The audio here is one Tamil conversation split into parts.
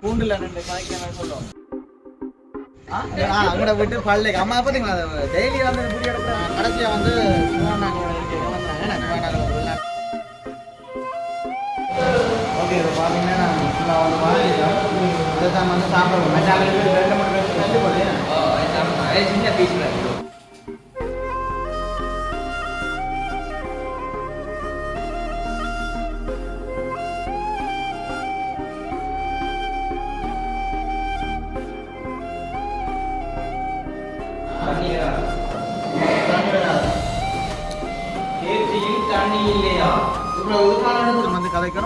பூண்டுல ரெண்டு காய்க்கணும் சொல்லுவோம் அங்கட விட்டு பல்லைக்கு அம்மா பார்த்தீங்களா டெய்லி வந்து புடி வந்து ஓகே பார்த்தீங்கன்னா ஃபுல்லாக வந்து வாங்கிட்டோம் இதை தான் வந்து சாப்பிடுவோம் ரெண்டு மூணு சின்ன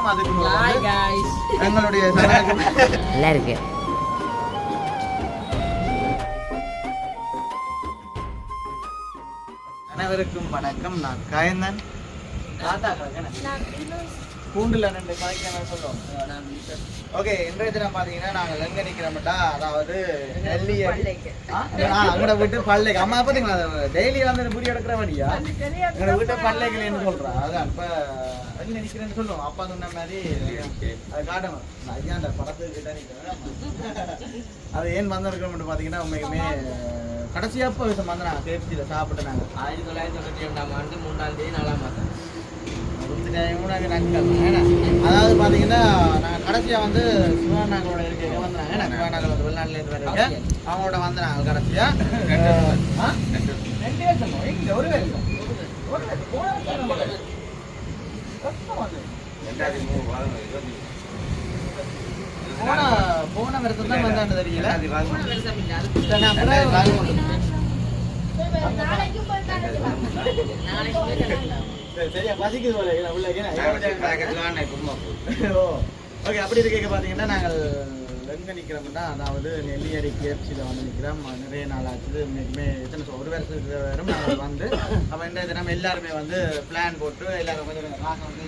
கதைக்கணும் அதுக்கு எங்களுடைய நல்லா இருக்கு அனைவருக்கும் வணக்கம். நான் கயந்தன். தாத்தா கயந்தன். பூண்டுல ரெண்டு காய்க்கான சொல்லுவோம். ஓகே இன்றைய தினம் பாத்தீங்கன்னா நாங்கள் எங்க நிக்கிறோம்டா அதாவது நெல்லிய அங்கட விட்டு பல்லைக்கு அம்மா பாத்தீங்களா? டெய்லி வந்து புரி எடுக்கிற வழியா? எங்கட விட்டு பல்லைகளேன்னு சொல்றா. அதான் இப்ப நிக்கிறேன்னு சொல்லுவோம். அப்பா சொன்ன மாதிரி அது காட்டணும். நான் ஐயா அந்த படத்துக்கு கிட்ட நிக்கிறேன். அது ஏன் வந்திருக்கோம்னு பாத்தீங்கன்னா உண்மைக்குமே கடைசியா இப்போ வந்து நான் கேப்சியில் சாப்பிட்டு நாங்கள் ஆயிரத்தி தொள்ளாயிரத்தி தொண்ணூற்றி ரெண்டாம் ஆண்டு மூன்றாம் தேதி நாலாம் மாதம். அதாவது பார்த்தீங்கன்னா நாங்கள் கடைசியாக வந்து சிவனாங்களோட இருக்க வந்தாங்க ஏன்னா சிவனாங்கள் வந்து வெளிநாட்டிலேருந்து அவங்களோட வந்து நாங்கள் கடைசியாக ரெண்டு வருஷம். இங்கே ஒரு வருஷம். போன போன போன வருஷம் தான் வந்தாண்டு தெரியல நான் சரி, சரியா பசிக்குது போல உள்ள ஓ ஓகே அப்படி இருக்க பார்த்தீங்கன்னா நாங்கள் எங்கே நிற்கிறோம்னா அதாவது நெல்லியடி கேப்சியில் வந்து நிற்கிறோம் நிறைய நாள் ஆச்சு இன்னைக்குமே எத்தனை சொல் ஒரு வருஷத்துக்கு வரும் நாங்கள் வந்து அப்போ இந்த தினம் எல்லாருமே வந்து பிளான் போட்டு எல்லாரும் கொஞ்சம் கொஞ்சம் காசு வந்து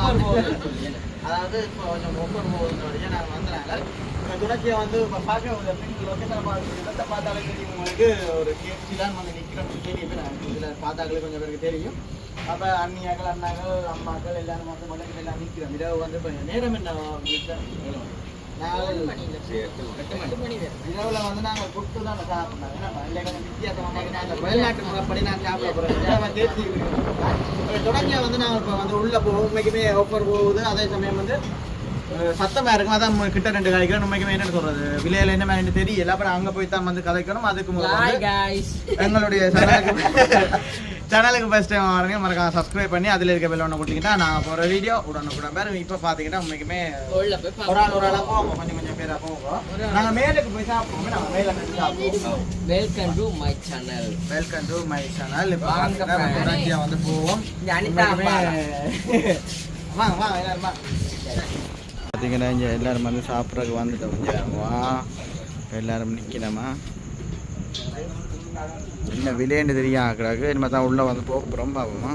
வந்து அதாவது இப்போ கொஞ்சம் ஒவ்வொரு போகுதுன்னு நாங்கள் வந்தனால இப்போ தொடர்ச்சியாக வந்து இப்போ பார்க்க ஒரு லொக்கேஷனை பார்த்து இடத்தை பார்த்தாலே தெரியும் உங்களுக்கு ஒரு கேப்சி தான் வந்து நிற்கிறோம் தெரியும் இதில் பார்த்தாங்களே கொஞ்சம் பேருக்கு தெரியும் அப்போ அண்ணியாக்கள் அண்ணாக்கள் அம்மாக்கள் எல்லாரும் வந்து மலைகள் எல்லாம் நிற்கிறோம் இரவு வந்து இப்போ நேரம் என்ன? நாங்கள் இரவுல வந்து நாங்கள் புட்டு தான் சாப்பிட்றோம் ஏன்னா வித்தியாசமாக நாங்கள் வெளிநாட்டு முறைப்படி நான் சாப்பிட போகிறோம் தேர்ச்சி தொடங்கிய வந்து நாங்கள் இப்போ வந்து உள்ளே உண்மைக்குமே ஆஃபர் போகுது. அதே சமயம் வந்து சத்தமா இருக்கும்? அதான் கிட்ட ரெண்டு கதைக்கிறோம் உண்மைக்குமே என்ன சொல்றது. விலையில என்ன மாதிரி தெரியல அப்புறம் அங்கே போய் தான் வந்து கதைக்கணும். அதுக்கு எங்களுடைய சேனலுக்கு சேனலுக்கு ஃபர்ஸ்ட் டைம் வரீங்க மறக்காம சப்ஸ்கிரைப் பண்ணி அதில் இருக்க பெல் ஒன்று கொடுத்தீங்கன்னா நான் போகிற வீடியோ உடனுக்குடன் பேர் இப்போ பார்த்தீங்கன்னா உண்மைக்குமே ஒரு ஆள் ஒரு ஆளாக போவோம். கொஞ்சம் கொஞ்சம் பேராக போவோம். நாங்கள் மேலுக்கு போய் சாப்பிடுவோம். நாங்கள் மேலே போய் சாப்பிடுவோம். Welcome to my channel welcome to my channel இப்போ வந்து போவோம். வாங்க வாங்க எல்லாரும் வாங்க பார்த்தீங்கன்னா இங்கே எல்லோரும் வந்து சாப்பிட்றதுக்கு வந்துட்டோம் இங்கே வா எல்லோரும் நிற்கலாமா என்ன விலைன்னு தெரியும் ஆக்குறாக்கு இனிமேல் தான் உள்ளே வந்து போக போகிறோம் பார்ப்போமா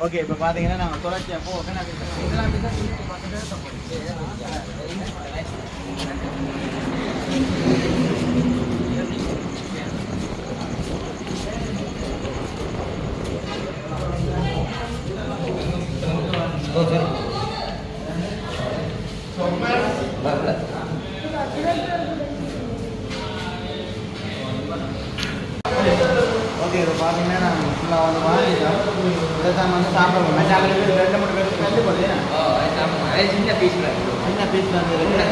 ஓகே இப்போ பார்த்தீங்கன்னா நாங்கள் தொடர்ச்சியாக போக இதெல்லாம் ஓகே இப்போ பார்த்தீங்கன்னா நாங்கள் ஃபுல்லாக வந்து வாங்கிட்டோம் இதை தான் வந்து சாப்பிடுவோம் மச்சாங்களுக்கு ரெண்டு மூணு பேருக்கு ரெண்டு போடு சின்ன பீஸ்ல என்ன பீஸ் வந்து இருக்கு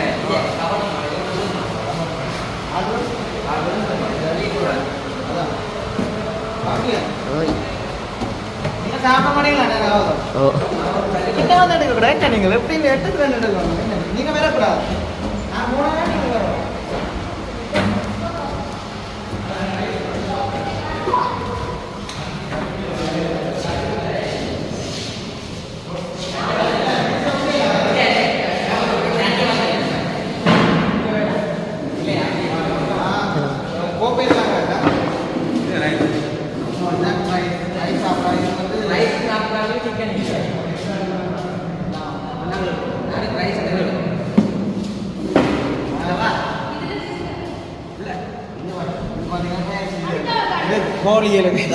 அது. அதான். பாக்கலையா? நீங்க சாப்பிட மாட்டீங்களா? நேரம் ஓ. கிட்ட வந்து நீங்கள் எப்படி ரெண்டு எடுக்கணும்? வரக்கூடாது நான்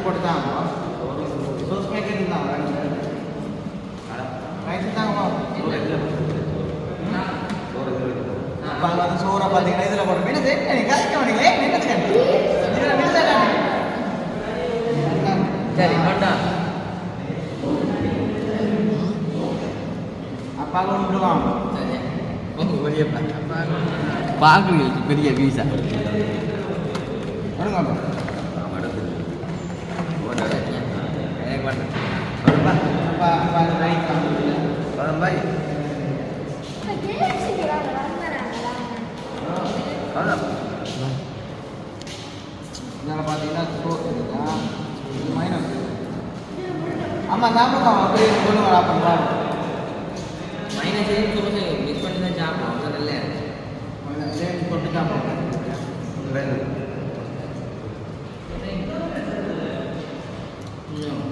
కొడతాను సోస్ మేకర్ తిందాం ரைஸ் தாங்க அப்பா வந்து சோறை பார்த்தீங்கன்னா இதில் போட்டு மீன் தெரியும் நீ கதைக்க மாட்டீங்களே நின்றுக்கேன் இதில் நின்றுதான் Cari mana? அப்பா கொண்டு விடுவான் Oh, பெரிய பாக்கு பீஸா விடுங்க அப்பா எனக்கு அப்பா அப்பா அந்த ரைஸ் தான் இதில் பார்த்தீங்கன்னா சோஸ் இருக்குதா இது மைனஸ் ஆமாம் சாப்பிடுவோம் அப்படியே சொல்லுங்க அப்பா மைனஸ் ஏன் சொல்லுங்க மிஸ்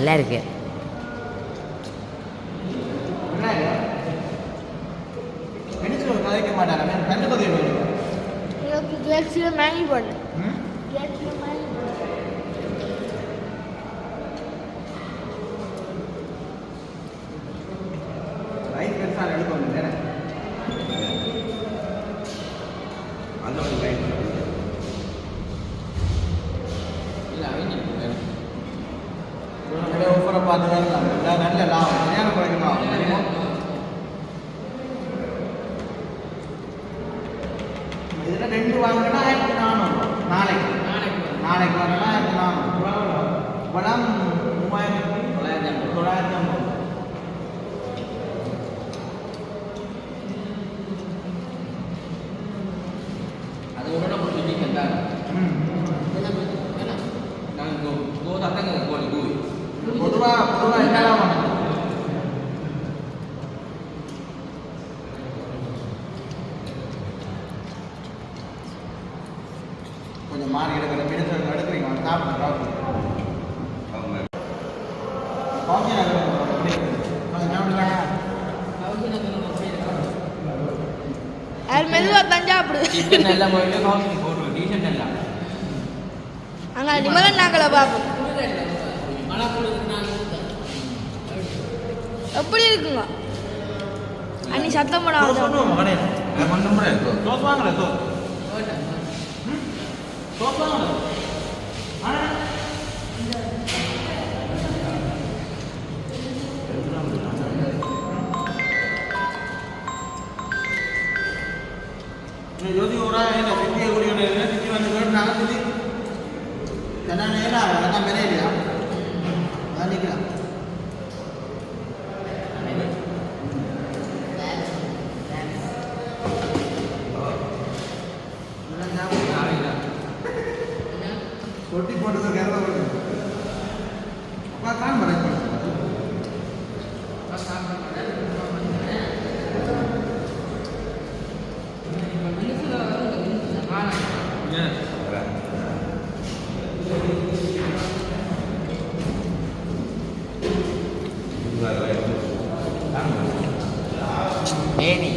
நல்லா இருக்கு என்ன இது? பென்சில் கதைக்க மாட்டாங்க கண்டு பதிவு பண்ணுங்க எனக்கு கேக்ஸில் மேங்கி போடுறேன் ம் கேக்ஸில் மேங்கி போடுறேன் ரைஸ் பெருசாக எடுக்கணும் தானே இல்லை அவங்க நிறைய ஒவ்வொரு பார்த்து வரலாம் இல்லை நல்ல லாபம் கல்யாணம் குறைக்கலாம் தெரியுமா இதில் ரெண்டு வாங்கினா ஆயிரத்தி நானூறு நாளைக்கு. நாளைக்கு நாளைக்கு வரணும் ஆயிரத்தி நானூறு. படம் மூவாயிரம் கொஞ்சம் மாறி எடுக்கிற மினிஸ்டர் எடுக்கிறீங்க சாப்பிட்டு சாப்பிட்டு மெதுவாக தான் எல்லாம் எல்லாம். அங்கே நிமலன் நாங்களை பார்ப்போம் எப்படி இருக்குங்க? அன்னி சத்தம் போடாத தோசை வாங்கல தோசை தோசை வாங்கல ஜோதி ஊரா என்ன சித்திய குடியோட சித்தி வந்து கேட்டாங்க சித்தி என்ன நேரா என்ன மெரையிலையா அதான் நிற்கிறான் கொட்டி போட்டது கருத போட்டு அப்பா தான் மறைக்கணும் Yeah. ஏனி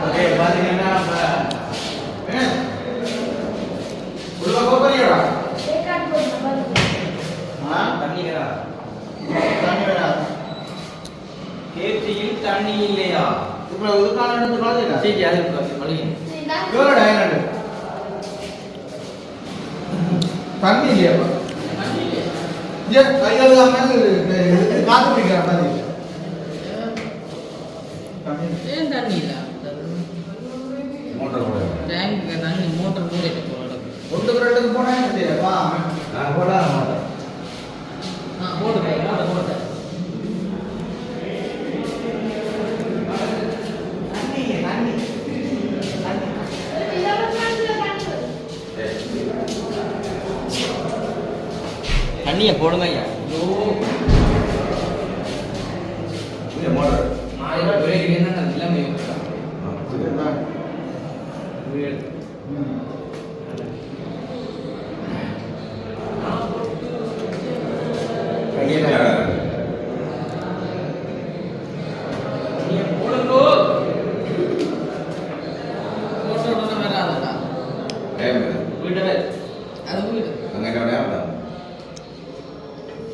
ஓகே பாத்தீங்கன்னா இப்ப என்ன? உள்ள போறியா தண்ணி வேறா தண்ணி வேணாம் கேப்சியில் தண்ணி இல்லையா? இப்போ இதுக்கான எடுத்து பாத்தீங்களா சரி அது மளிகை எவ்வளோ டயர்டு தண்ணி இல்லையாப்பா? ஏன் கைகள் காத்து பிடிக்கிற மாதிரி தண்ணி ஏன் தண்ணி இல்ல? மோட்டர் போட டேங்க் தண்ணி மோட்டர் ரெண்டுக்கு போனா என்ன செய்யப்பா நான் போட மாட்டேன் தண்ணியை போடுங்க ஐயா. ரூபாய்க்கு என்ன நிலைமை கையில் நீங்க போடுங்கோ மோட்டர் உடனே வராதுடா டைம் வீட்டை அது வீடு அங்கே என்ன வேண்டாம்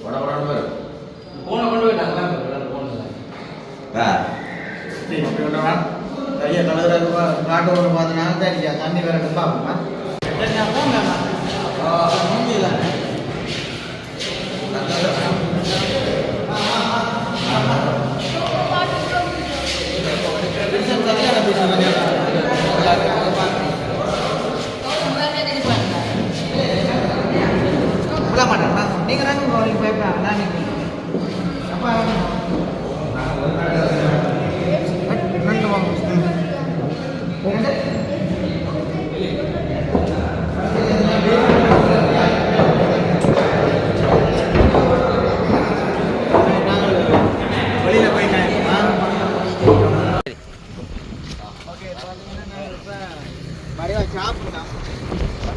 போட போட வரும் போன கொண்டு போயிட்டாங்க போனல ஆ கையை கழுகுறது காட்டு ஒன்று பார்த்தனா தெரியா தண்ணி வேற பாப்பா நீங்க தாங்க பயப்படா நான் அப்பா ரெண்டு வாங்க வெளியில போயிட்டேன் ஓகே மறைவா சாப்பிடலாம்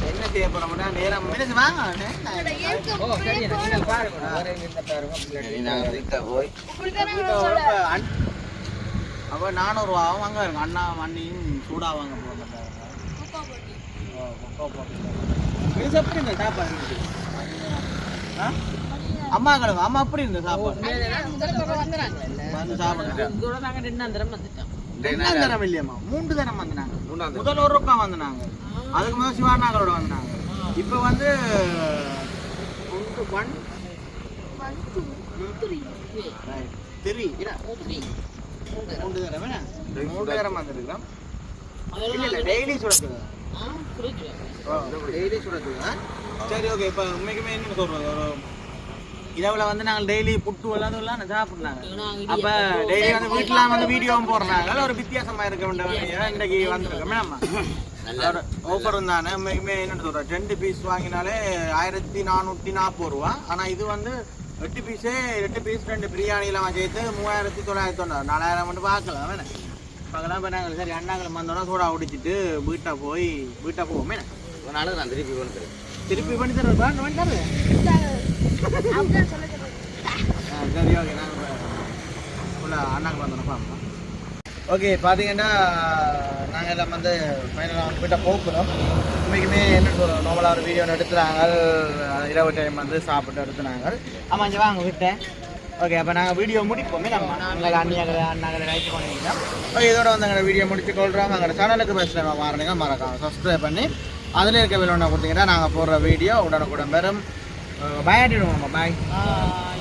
என்ன செய்ய போறோம்னா நேரம் மினிச்சு வாங்க பாருங்க போய் அப்போ நானூறுவாவும் அங்கே இருக்கும் அண்ணா அண்ணியும் சூடாக வாங்க போகிறாங்க இது எப்படி இருந்த சாப்பாடு அம்மா கிடக்கு அம்மா அப்படி இருந்த சாப்பாடு வந்து ரெண்டாம் தரம் இல்லையம்மா மூன்று தரம் வந்தாங்க முதல் ஒரு ரூபா வந்தாங்க அதுக்கு முதல் சிவானாங்களோட வந்தாங்க இப்போ வந்து ஒன்று ஒன் த்ரீ மூன்று தரம் மூன்று தரம் வந்திருக்கோம் இல்ல இல்ல டெய்லி சுடத்துக்கு டெய்லி சுடத்துக்கு சரி ஓகே இப்போ உண்மைக்குமே என்ன சொல்றது ஒரு இரவுல வந்து நாங்கள் டெய்லி புட்டு எல்லாம் எல்லாம் சாப்பிடுறாங்க அப்ப டெய்லி வந்து வீட்டுல வந்து வீடியோவும் போடுறாங்க. ஒரு வித்தியாசமா இருக்க வேண்டிய இன்னைக்கு வந்திருக்கோம். மேம் ஆஃபர் தானே. உண்மைக்குமே என்ன சொல்றேன் ரெண்டு பீஸ் வாங்கினாலே ஆயிரத்தி நானூற்றி நாற்பது ரூபா. ஆனா இது வந்து எட்டு பீஸே எட்டு பீஸ் ரெண்டு பிரியாணிலாம் சேர்த்து மூவாயிரத்தி தொள்ளாயிரத்தி தொண்ணூறு நாலாயிரம் மட்டும் பார்க்கலாம் வேணே. பார்க்கலாம் இப்போ நாங்கள் சரி அண்ணாங்களை வந்தோன்னா சூடா குடிச்சிட்டு வீட்டை போய் வீட்டை போவோமே ஒரு நாள் நான் திருப்பி கொண்டு திருப்பி பண்ணி தருவா பண்ணி தருவேன் ஆ, சரி ஓகே நாங்கள் உள்ள அண்ணாக்கு வந்தோம் பார்ப்போம். ஓகே பார்த்தீங்கன்னா நாங்கள் எல்லாம் வந்து ஃபைனலாக அவங்க கிட்ட போக்குறோம். உண்மைக்குமே என்ன சொல்கிறோம் நார்மலாக ஒரு வீடியோ எடுத்துறாங்க. இரவு டைம் வந்து சாப்பிட்டு எடுத்துனாங்க. ஆமாம் இங்கே வாங்க விட்டேன் ஓகே அப்போ நாங்கள் வீடியோ முடிப்போமே. நம்ம நாங்கள் அண்ணியாக அண்ணாங்களை ரைட்டு பண்ணிக்கிறோம் ஓகே இதோட வந்து எங்களை வீடியோ முடிச்சு கொள்கிறோம் எங்களோட சேனலுக்கு பேசுகிற மாறுங்க மறக்காம சப்ஸ்கிரைப் பண்ணி அதில் இருக்க விலை கொடுத்தீங்கன்னா நாங்கள் போடுற வீடியோ உடனுக்குடன் பெறும் பாய் uh, ஆட்டிடுவோம் பாய்